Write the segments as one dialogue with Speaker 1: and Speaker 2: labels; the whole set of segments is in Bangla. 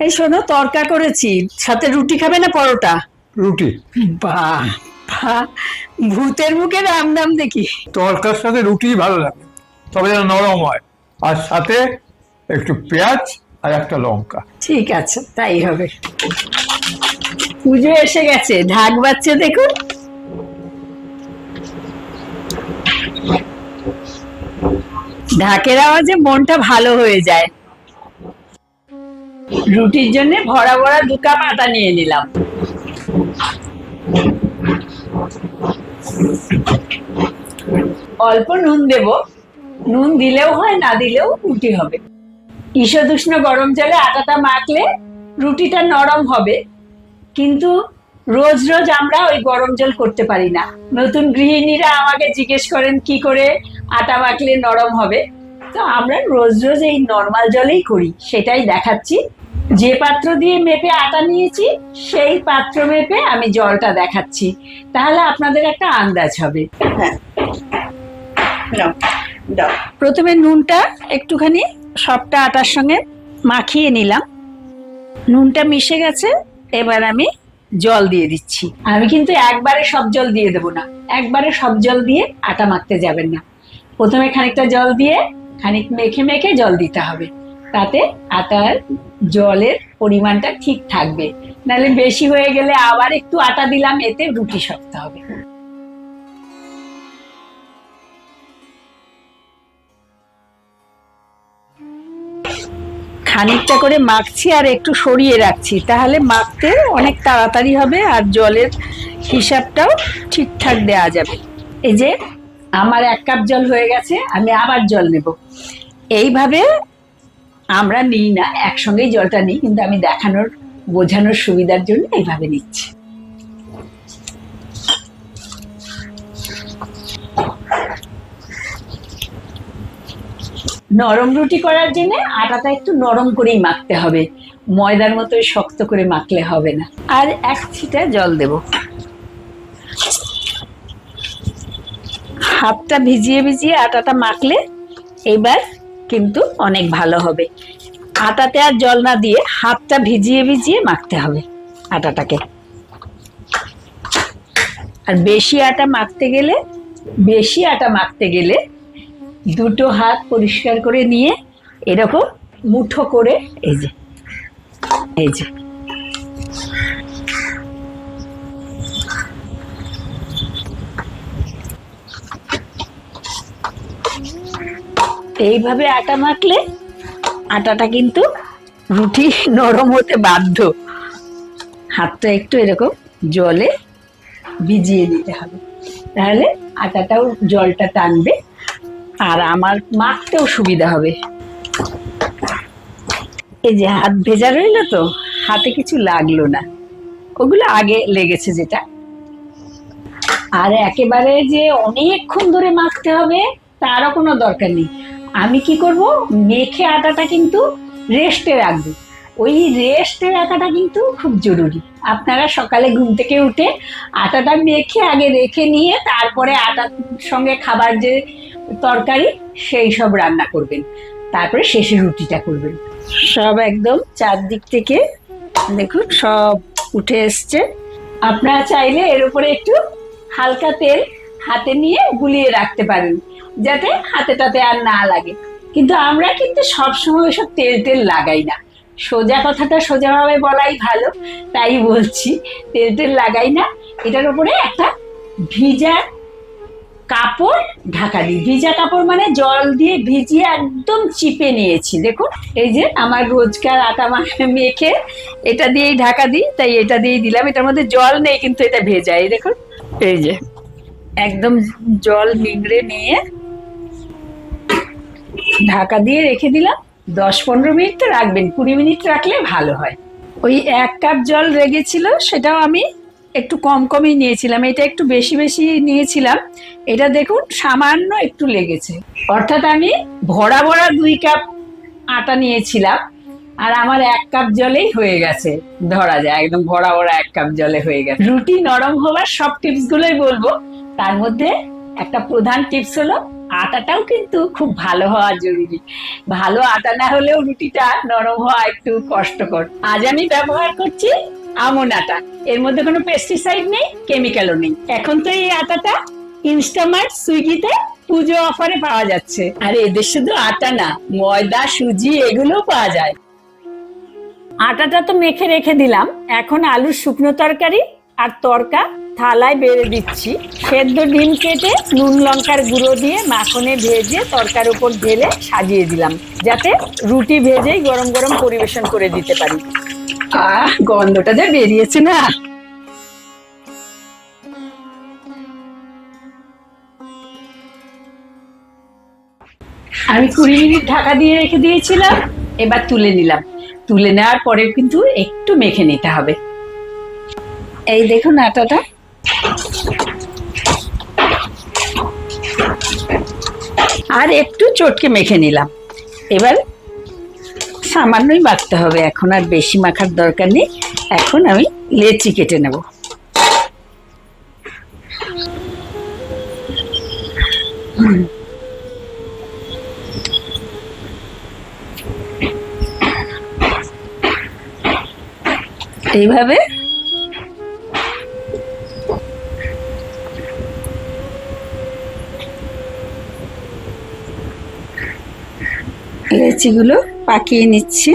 Speaker 1: এই শোনো তরকা করেছি। সাথে রুটি খাবে না পরোটা?
Speaker 2: রুটি।
Speaker 1: বাহ বাহ, ভূতের মুখে রাম নাম দেখি।
Speaker 2: তরকার সাথে রুটি ভালো লাগে। তবে যেন নরম হয়। আর সাথে একটু পেঁয়াজ আর একটা লঙ্কা।
Speaker 1: ঠিক আছে তাই হবে। পুজো এসে গেছে। ঢাক বাচ্চা দেখুন। ঢাকের আওয়াজে মনটা ভালো হয়ে যায়। রুটির জন্য ভরা ভরা দু কাপ আটা নিয়ে নিলাম। অল্প নুন দেব। নুন দিলেও হয়, না দিলেও রুটি হবে। ঈশদুষ্ণ গরম জলে আটাটা মাখলে রুটিটা নরম হবে। কিন্তু রোজ রোজ আমরা ওই গরম জল করতে পারি না। নতুন গৃহিণীরা আমাকে জিজ্ঞেস করেন, কি করে আটা মাখলে নরম হবে? তো আমরা রোজ রোজ এই নর্মাল জলেই করি, সেটাই দেখাচ্ছি। যে পাত্র দিয়ে মেপে আটা নিয়েছি সেই পাত্র মেপে আমি জলটা দেখাচ্ছি। তাহলে আপনাদের একটা আন্দাজ হবে।
Speaker 3: দাও।
Speaker 1: প্রথমে নুনটা একটুখানি সবটা আটার সঙ্গে মাখিয়ে নিলাম। নুনটা মিশে গেছে এবার আমি জল দিয়ে দিচ্ছি। আমি কিন্তু একবারে সব জল দিয়ে দেবো না। একবারে সব জল দিয়ে আটা মাখতে যাবেন না। প্রথমে খানিকটা জল দিয়ে খানিক মেখে মেখে জল দিতে হবে। তাতে আটার জলের পরিমাণটা ঠিক থাকবে। নাহলে বেশি হয়ে গেলে আবার একটু আটা দিলাম, এতে রুটি শক্ত হবে। খানিকটা করে মাখছি আর একটু সরিয়ে রাখছি, তাহলে মাখতে অনেক তাড়াতাড়ি হবে আর জলের হিসাবটাও ঠিকঠাক দেওয়া যাবে। এই যে, আমার এক কাপ জল হয়ে গেছে, আমি আবার জল নেব। এইভাবে আমরা নিই না, একসঙ্গেই জলটা নিই, কিন্তু আমি দেখানোর, বোঝানোর সুবিধার জন্য এইভাবে নিচ্ছি। নরম রুটি করার জন্য আটাটা একটু নরম করেই মাখতে হবে। ময়দার মতো শক্ত করে মাখলে হবে না। আর এক ছিটা জল দেব। হাতটা ভিজিয়ে ভিজিয়ে আটাটা মাখলে এবার কিন্তু অনেক ভালো হবে। আটাতে আর জল না দিয়ে হাতটা ভিজিয়ে ভিজিয়ে মাখতে হবে আটাটাকে। আর বেশি আটা মাখতে গেলে, বেশি আটা মাখতে গেলে দুটো হাত পরিষ্কার করে নিয়ে এরকম মুঠো করে, এই যে এই যে। এইভাবে আটা মাখলে আটাটা কিন্তু রুটি নরম হতে বাধ্য। হাতটা একটু এরকম জলে ভিজিয়ে দিতে হবে। তাহলে আটাটাও জলটা টানবে আর আমার মাখতেও সুবিধা হবে। এই যে হাত ভেজা রইল তো, হাতে কিছু লাগল না। ওগুলো আগে লেগেছে যেটা। আর একেবারে যে অনেকক্ষণ ধরে মাখতে হবে, তারও কোনো দরকার নেই। আমি কি করব? মেখে আটাটা কিন্তু রেস্টে রাখব। ওই রেস্টে রাখাটা কিন্তু খুব জরুরি। আপনারা সকালে ঘুম থেকে উঠে আটাটা মেখে আগে রেখে নিয়ে তারপরে আটার সঙ্গে খাবার যে তরকারি, সেই সব রান্না করবেন। তারপরে শেষে রুটিটা করবেন। সব একদম চারদিক থেকে দেখুন সব উঠে এসছে। আপনারা চাইলে এর উপরে একটু হালকা তেল হাতে নিয়ে গুলিয়ে রাখতে পারেন। যাতে হাতে টাতে আর না লাগে। কিন্তু আমরা কিন্তু সবসময় ওইসব তেল তেল লাগাই না। সোজা কথাটা সোজাভাবে বলাই ভালো, তাই বলছি, তেল তেল লাগাই না। এটার উপরে একটা ভিজা কাপড় ঢাকা দিই। ভিজা কাপড় মানে জল দিয়ে ভিজিয়ে একদম চিপে নিয়েছি। দেখুন, এই যে আমার রোজকার আটা মাখা এটা দিয়েই ঢাকা দিই, তাই এটা দিয়েই দিলাম। এটার মধ্যে জল নেই, কিন্তু এটা ভেজা এই দেখুন, এই যে একদম জল নিংড়ে নিয়ে ঢাকা দিয়ে রেখে দিলাম। দশ পনেরো মিনিট তো রাখবেন, কুড়ি মিনিট রাখলে ভালো হয়। ওই এক কাপ জল রেগেছিল, সেটাও আমি একটু কম কমই নিয়েছিলাম। এটা একটু বেশি বেশি নিয়েছিলাম। এটা দেখুন, সামান্য একটু লেগেছে। অর্থাৎ আমি ভরা ভরা দুই কাপ আটা নিয়েছিলাম, আর আমার এক কাপ জলেই হয়ে গেছে। ধরা যায়, একদম ভরা ভরা এক কাপ জলে হয়ে গেছে। রুটি নরম হওয়ার সব টিপস গুলোই বলব। তার মধ্যে একটা প্রধান টিপস হলো আটাটাও কিন্তু খুব ভালো হওয়া জরুরি। ভালো আটা না হলেও রুটিটা নরম হওয়া একটু কষ্টকর। আজ আমি ব্যবহার করছি আমন আটা। এর মধ্যে কোনো পেস্টিসাইড নেই কেমিক্যালও নেই। এখন তো এই আটাটা ইনস্টামার্ট সুইগিতে পুজো অফারে পাওয়া যাচ্ছে। আর এদের শুধু আটা না, ময়দা, সুজি এগুলো পাওয়া যায়। আটাটা তো মেখে রেখে দিলাম। এখন আলুর শুকনো তরকারি আর তরকা থালায় বেড়ে দিচ্ছি। সেদ্ধ ডিম কেটে নুন, লঙ্কার গুঁড়ো দিয়ে মাখনে ভেজে তরকার উপর ঢেলে সাজিয়ে দিলাম, যাতে রুটি ভেজেই গরম গরম পরিবেশন করে দিতে পারি। আহ, গন্ধটা যে বেরিয়েছে না। আমি কুড়ি মিনিট ঢাকা দিয়ে রেখে দিয়েছিলাম, এবার তুলে নিলাম। তুলে নেওয়ার পরে কিন্তু একটু মেখে নিতে হবে। এই দেখুন আটাটা। আর একটু চটকে মেখে নিলাম। এবার সামান্যই মাখতে হবে, এখন আর বেশি মাখার দরকার নেই। এখন আমি লেচি কেটে নেব। এইভাবে লেচিগুলো পাকিয়ে নিচ্ছি।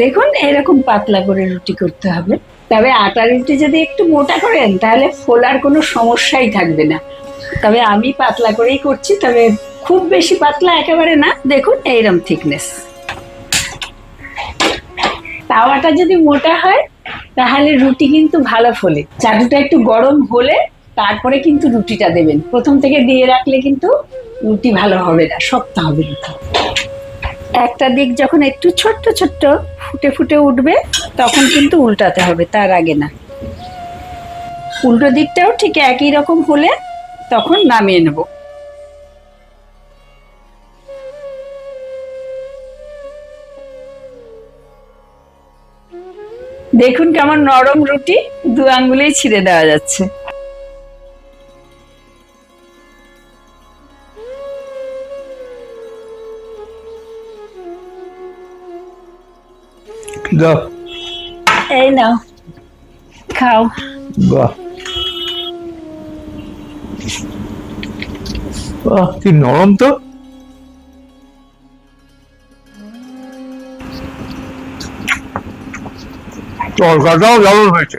Speaker 1: দেখুন এরকম পাতলা করে রুটি করতে হবে। তবে আটা রুটি যদি একটু মোটা করেন, তাহলে ফোলার কোনো সমস্যাই থাকবে না। তবে আমি পাতলা করেই করছি, তবে খুব বেশি পাতলা একেবারে না। দেখুন এইরকম থিকনেস তাওয়াটা যদি মোটা হয়, তাহলে রুটি কিন্তু ভালো ফোলে। চাটুটা একটু গরম হলে তারপরে কিন্তু রুটিটা দেবেন। প্রথম থেকে দিয়ে রাখলে কিন্তু রুটি ভালো হবে না, শক্ত হবে রুটি। একটা দিক যখন একটু ছোট্ট ছোট্ট ফুটে ফুটে উঠবে, তখন কিন্তু উল্টাতে হবে, তার আগে না। উল্টো দিকটাও ঠিক একই রকম হলে তখন নামিয়ে নেব। দেখুন কেমন নরম রুটি, দু আঙ্গুলেই ছিঁড়ে দেওয়া যাচ্ছে।
Speaker 2: দাও
Speaker 1: এই নাও খাও
Speaker 2: বাহ বাহ কি নরম তো। তরকাটাও দারুণ হয়েছে।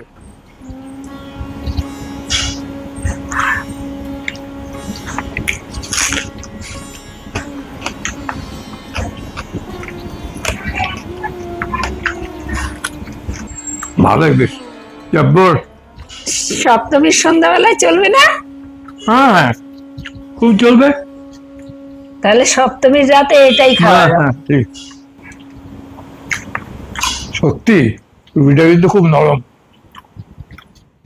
Speaker 2: ভালোই বেশ জব্বর।
Speaker 1: সপ্তমীর সন্ধ্যাবেলায় চলবে না?
Speaker 2: হ্যাঁ খুব চলবে।
Speaker 1: তাহলে সপ্তমীর রাতে এটাই খাওয়া
Speaker 2: হ্যাঁ হ্যাঁ ঠিক। সত্যি রুবিটা কিন্তু খুব নরম।